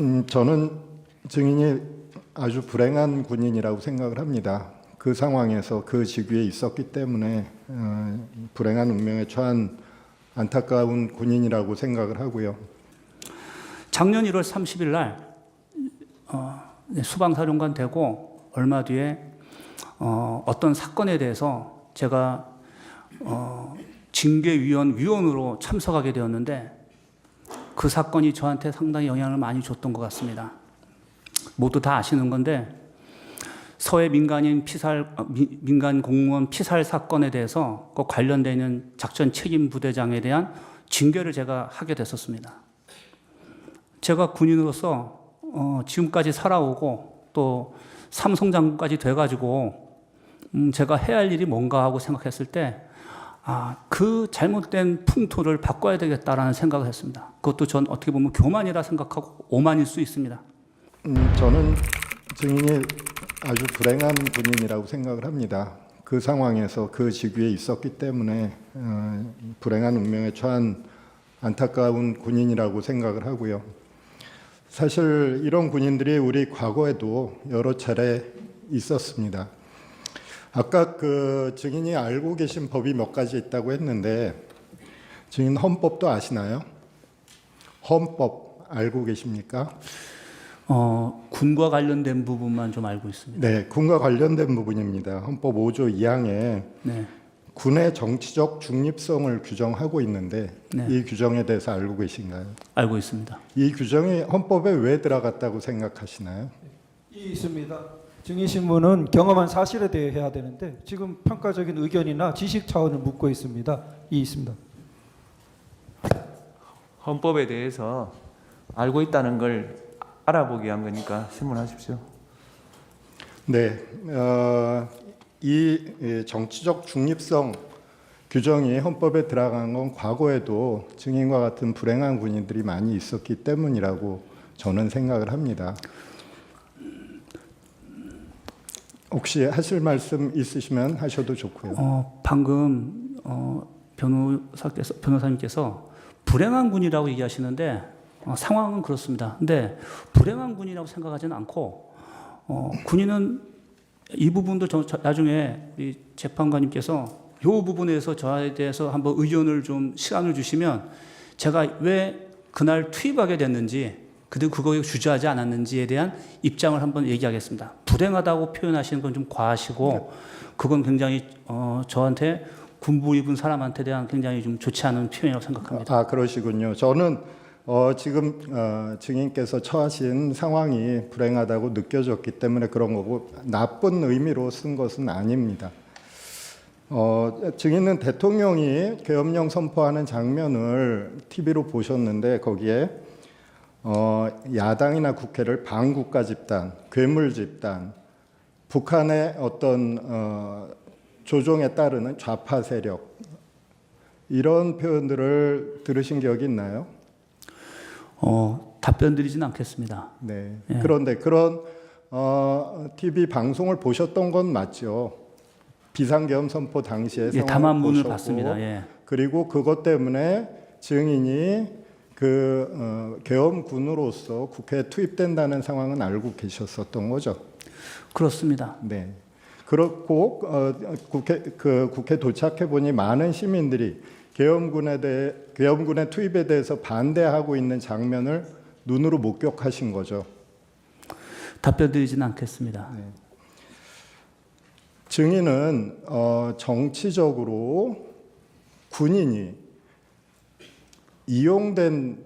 음, 저는 증인이 아주 불행한 군인이라고 생각을 합니다. 그 상황에서 그 직위에 있었기 때문에 어, 불행한 운명에 처한 안타까운 군인이라고 생각을 하고요. 작년 1월 30일 날 어, 네, 수방사령관 되고 얼마 뒤에 어, 어떤 사건에 대해서 제가 어, 징계위원 위원으로 참석하게 되었는데 그 사건이 저한테 상당히 영향을 많이 줬던 것 같습니다. 모두 다 아시는 건데 서해 민간인 피살 어, 미- 민간 공무원 피살 사건에 대해서 그 관련되어 있는 작전 책임 부대장에 대한 징계를 제가 하게 됐었습니다. 제가 군인으로서 어, 지금까지 살아오고 또 삼성 장군까지 돼가지고 음, 제가 해야 할 일이 뭔가 하고 생각했을 때 아, 그 잘못된 풍토를 바꿔야 되겠다라는 생각을 했습니다. 그것도 전 어떻게 보면 교만이라 생각하고 오만일 수 있습니다. 음, 저는 증인이 아주 불행한 군인이라고 생각을 합니다. 그 상황에서 그 직위에 있었기 때문에 어, 불행한 운명에 처한 안타까운 군인이라고 생각을 하고요. 사실 이런 군인들이 우리 과거에도 여러 차례 있었습니다. 아까 그 증인이 알고 계신 법이 몇 가지 있다고 했는데 증인 헌법도 아시나요? 헌법 알고 계십니까? 어, 군과 관련된 부분만 좀 알고 있습니다. 네, 군과 관련된 부분입니다. 헌법 5조 2항에 네, 군의 정치적 중립성을 규정하고 있는데 네. 이 규정에 대해서 알고 계신가요? 알고 있습니다. 이 규정이 헌법에 왜 들어갔다고 생각하시나요? 이 있습니다. 증인 신 문은 경험한 사실에 대해 해야 되는데 지금 평가적인 의견이나 지식 차원을 묻고 있습니다. 이 있습니다. 헌법에 대해서 알고 있다는 걸 알아보기 위한 거니까 신문하십시오. 네, 어, 이이 정치적 중립성 규정이 헌법에 들어간 건 과거에도 증인과 같은 불행한 군인들이 많이 있었기 때문이라고 저는 생각을 합니다. 혹시 하실 말씀 있으시면 하셔도 좋고요. 어, 방금 어, 변호사께서 변호사님께서 불행한 군이라고 얘기하시는데 어, 상황은 그렇습니다. 근데 불행한 군이라고 생각하지는 않고 어, 군인은 이 부분도 저, 저- 나중에 이 재판관님께서 이 부분에서 저에 대해서 한번 의견을 좀 시간을 주시면 제가 왜 그날 투입하게 됐는지 그리고 그거에 주저하지 않았는지에 대한 입장을 한번 얘기하겠습니다. 불행하다고 표현하시는 건 좀 과하시고 그건 굉장히 어, 저한테 군부 입은 사람한테 대한 굉장히 좀 좋지 않은 표현이라고 생각합니다. 아 그러시군요. 저는 어, 지금 어, 증인께서 처하신 상황이 불행하다고 느껴졌기 때문에 그런 거고 나쁜 의미로 쓴 것은 아닙니다. 어, 증인은 대통령이 계엄령 선포하는 장면을 TV로 보셨는데 거기에 어, 야당이나 국회를 반국가 집단, 괴물 집단, 북한의 어떤 어, 조종에 따르는 좌파 세력 이런 표현들을 들으신 기억이 있나요? 어, 답변 드리진 않겠습니다. 네. 예. 그런데 그런 어, TV 방송을 보셨던 건 맞죠? 비상계엄 선포 당시에 예, 담화문을 봤습니다. 예. 그리고 그것 때문에 증인이 그 어, 계엄군으로서 국회에 투입된다는 상황은 알고 계셨었던 거죠. 그렇습니다. 네. 그렇고 어, 국회 그 국회 도착해 보니 많은 시민들이 계엄군에 대해 계엄군의 투입에 대해서 반대하고 있는 장면을 눈으로 목격하신 거죠. 답변 드리진 않겠습니다. 증인은 어, 정치적으로 군인이 이용된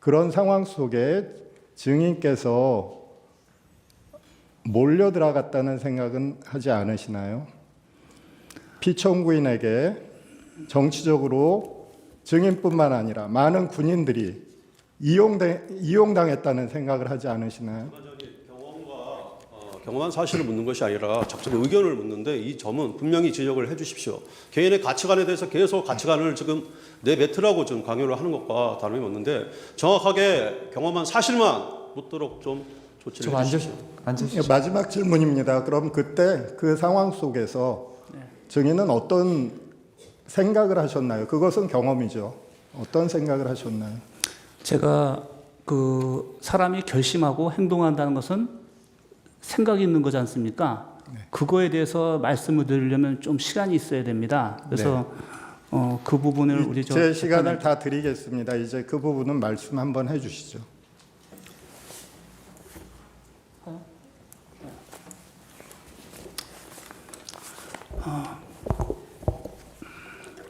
그런 상황 속에 증인께서 몰려 들어갔다는 생각은 하지 않으시나요? 피청구인에게 정치적으로 증인뿐만 아니라 많은 군인들이 이용돼, 이용당했다는 생각을 하지 않으시나요? 경험한 사실을 묻는 것이 아니라 작전의 의견을 묻는데 이 점은 분명히 지적을 해 주십시오. 개인의 가치관에 대해서 계속 가치관을 지금 내뱉으라고 좀 강요를 하는 것과 다름이 없는데 정확하게 경험한 사실만 묻도록 좀 조치를 좀 앉으, 해주십시오. 앉으십시오. 마지막 질문입니다. 그럼 그때 그 상황 속에서 증인은 어떤 생각을 하셨나요? 그것은 경험이죠. 어떤 생각을 하셨나요? 제가 그 사람이 결심하고 행동한다는 것은 생각이 있는 거지 않습니까? 그거에 대해서 말씀을 드리려면 좀 시간이 있어야 됩니다. 그래서 어, 그 부분을 우리 저제 시간을 다 드리겠습니다. 이제 그 부분은 말씀 한번 해주시죠.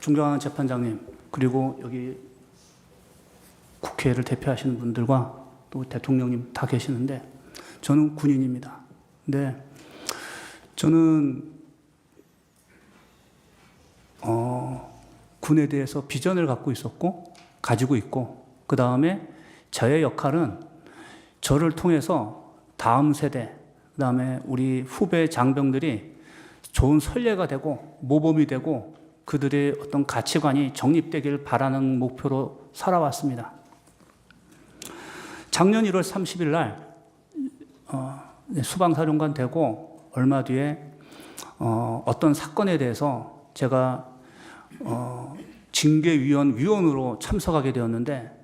존경하는 재판장님 그리고 여기 국회를 대표하시는 분들과 또 대통령님 다 계시는데 저는 군인입니다. 근데 저는 어, 군에 대해서 비전을 갖고 있었고 가지고 있고 그 다음에 저의 역할은 저를 통해서 다음 세대 그 다음에 우리 후배 장병들이 좋은 선례가 되고 모범이 되고 그들의 어떤 가치관이 정립되길 바라는 목표로 살아왔습니다. 작년 1월 30일 날 어, 네, 수방사령관 되고 얼마 뒤에 어, 어떤 사건에 대해서 제가 어, 징계위원 위원으로 참석하게 되었는데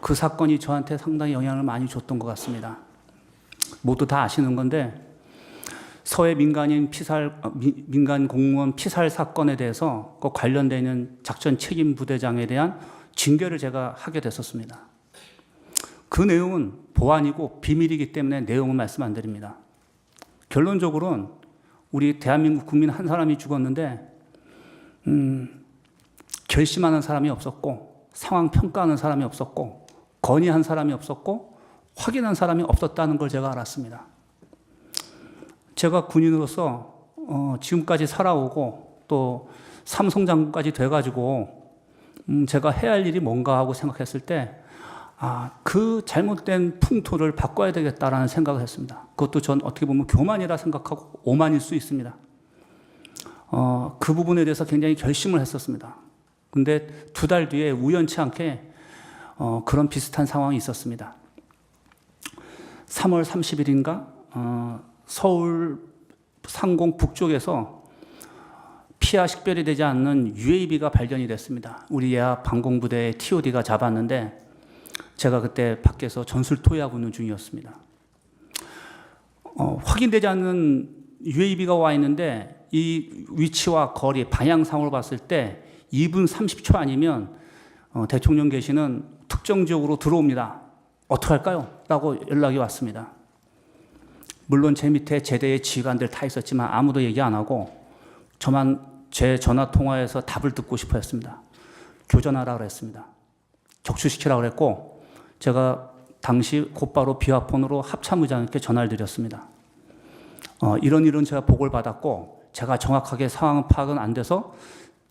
그 사건이 저한테 상당히 영향을 많이 줬던 것 같습니다. 모두 다 아시는 건데 서해 민간인 피살 어, 미- 민간 공무원 피살 사건에 대해서 그 관련되어 있는 작전 책임 부대장에 대한 징계를 제가 하게 됐었습니다. 그 내용은 보안이고 비밀이기 때문에 내용은 말씀 안 드립니다. 결론적으로는 우리 대한민국 국민 한 사람이 죽었는데 음, 결심하는 사람이 없었고 상황 평가하는 사람이 없었고 건의한 사람이 없었고 확인한 사람이 없었다는 걸 제가 알았습니다. 제가 군인으로서 어, 지금까지 살아오고 또 삼성 장군까지 돼가지고 음, 제가 해야 할 일이 뭔가 하고 생각했을 때 아, 그 잘못된 풍토를 바꿔야 되겠다라는 생각을 했습니다. 그것도 전 어떻게 보면 교만이라 생각하고 오만일 수 있습니다. 어, 그 부분에 대해서 굉장히 결심을 했었습니다. 근데 두 달 뒤에 우연치 않게 어, 그런 비슷한 상황이 있었습니다. 3월 30일인가 어, 서울 상공 북쪽에서 피하 식별이 되지 않는 UAB가 발견이 됐습니다. 우리 예하 방공부대의 TOD가 잡았는데 제가 그때 밖에서 전술 토의하고 있는 중이었습니다. 어, 확인되지 않는 UAB가 와 있는데 이 위치와 거리, 방향상으로 봤을 때 2분 30초 아니면 어, 대통령 계시는 특정 지역으로 들어옵니다. 어떻게 할까요? 라고 연락이 왔습니다. 물론 제 밑에 제대의 지휘관들 다 있었지만 아무도 얘기 안 하고 저만 제 전화 통화에서 답을 듣고 싶어 했습니다. 교전하라 그랬습니다. 적출시키라 그랬고 제가 당시 곧바로 비화폰으로 합참의장님께 전화를 드렸습니다. 어, 이런 일은 제가 보고를 받았고 제가 정확하게 상황 파악은 안 돼서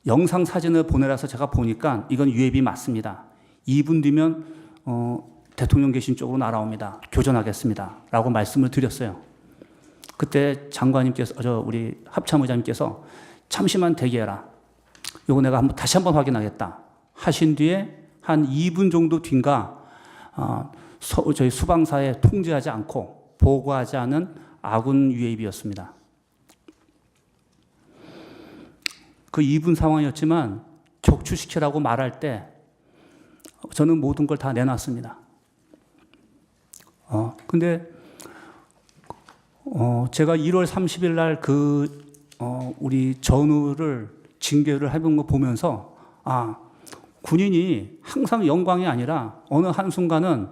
영상 사진을 보내라서 제가 보니까 이건 UAB 맞습니다. 2분 뒤면 어, 대통령 계신 쪽으로 날아옵니다. 교전하겠습니다. 라고 말씀을 드렸어요. 그때 장관님께서, 저 우리 합참의장님께서 잠시만 대기해라. 요거 내가 한번 다시 한번 확인하겠다. 하신 뒤에 한 2분 정도 뒤인가, 어, 서, 저희 수방사에 통제하지 않고 보고하지 않은 아군 UAB였습니다. 그 2분 상황이었지만 격추시키라고 말할 때 저는 모든 걸 다 내놨습니다. 어, 근데, 어, 제가 1월 30일 날 그, 어, 우리 전우를 징계를 해본 거 보면서, 아, 군인이 항상 영광이 아니라 어느 한순간은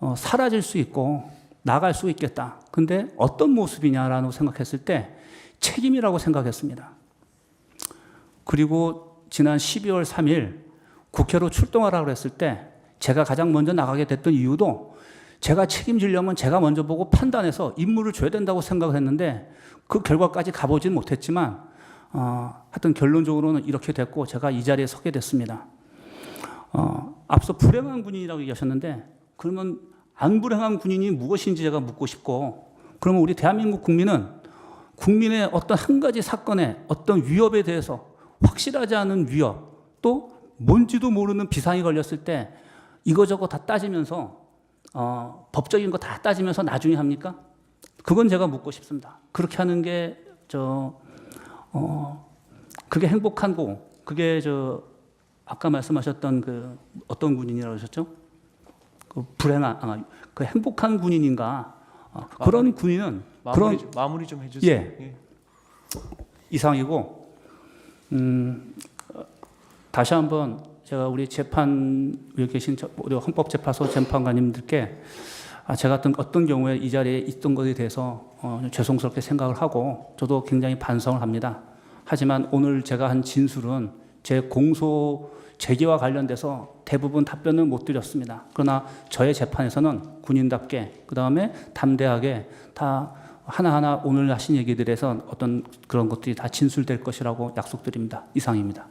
어, 사라질 수 있고 나갈 수 있겠다. 근데 어떤 모습이냐라고 생각했을 때 책임이라고 생각했습니다. 그리고 지난 12월 3일 국회로 출동하라 그랬을 때 제가 가장 먼저 나가게 됐던 이유도 제가 책임지려면 제가 먼저 보고 판단해서 임무를 줘야 된다고 생각을 했는데 그 결과까지 가보진 못했지만 어, 하여튼 결론적으로는 이렇게 됐고 제가 이 자리에 서게 됐습니다. 어, 앞서 불행한 군인이라고 얘기하셨는데 그러면 안 불행한 군인이 무엇인지 제가 묻고 싶고 그러면 우리 대한민국 국민은 국민의 어떤 한 가지 사건에 어떤 위협에 대해서 확실하지 않은 위협 또 뭔지도 모르는 비상이 걸렸을 때 이거저거 다 따지면서 어, 법적인 거 다 따지면서 나중에 합니까? 그건 제가 묻고 싶습니다. 그렇게 하는 게 저 어, 그게 행복한 거 그게 저 아까 말씀하셨던 그 어떤 군인이라고 하셨죠? 그 불행한 아, 그 행복한 군인인가 어, 그런 군인은 마무리, 그런 좀, 마무리 좀 해주세요. 예. 이상이고 음, 어, 다시 한번 제가 우리 재판 여기 계신 저- 우리 헌법재판소 재판관님들께 아, 제가 어떤, 어떤 경우에 이 자리에 있던 것에 대해서 어, 죄송스럽게 생각을 하고 저도 굉장히 반성을 합니다. 하지만 오늘 제가 한 진술은 제 공소 제기와 관련돼서 대부분 답변을 못 드렸습니다. 그러나 저의 재판에서는 군인답게 그 다음에 담대하게 다 하나하나 오늘 하신 얘기들에서 어떤 그런 것들이 다 진술될 것이라고 약속드립니다. 이상입니다.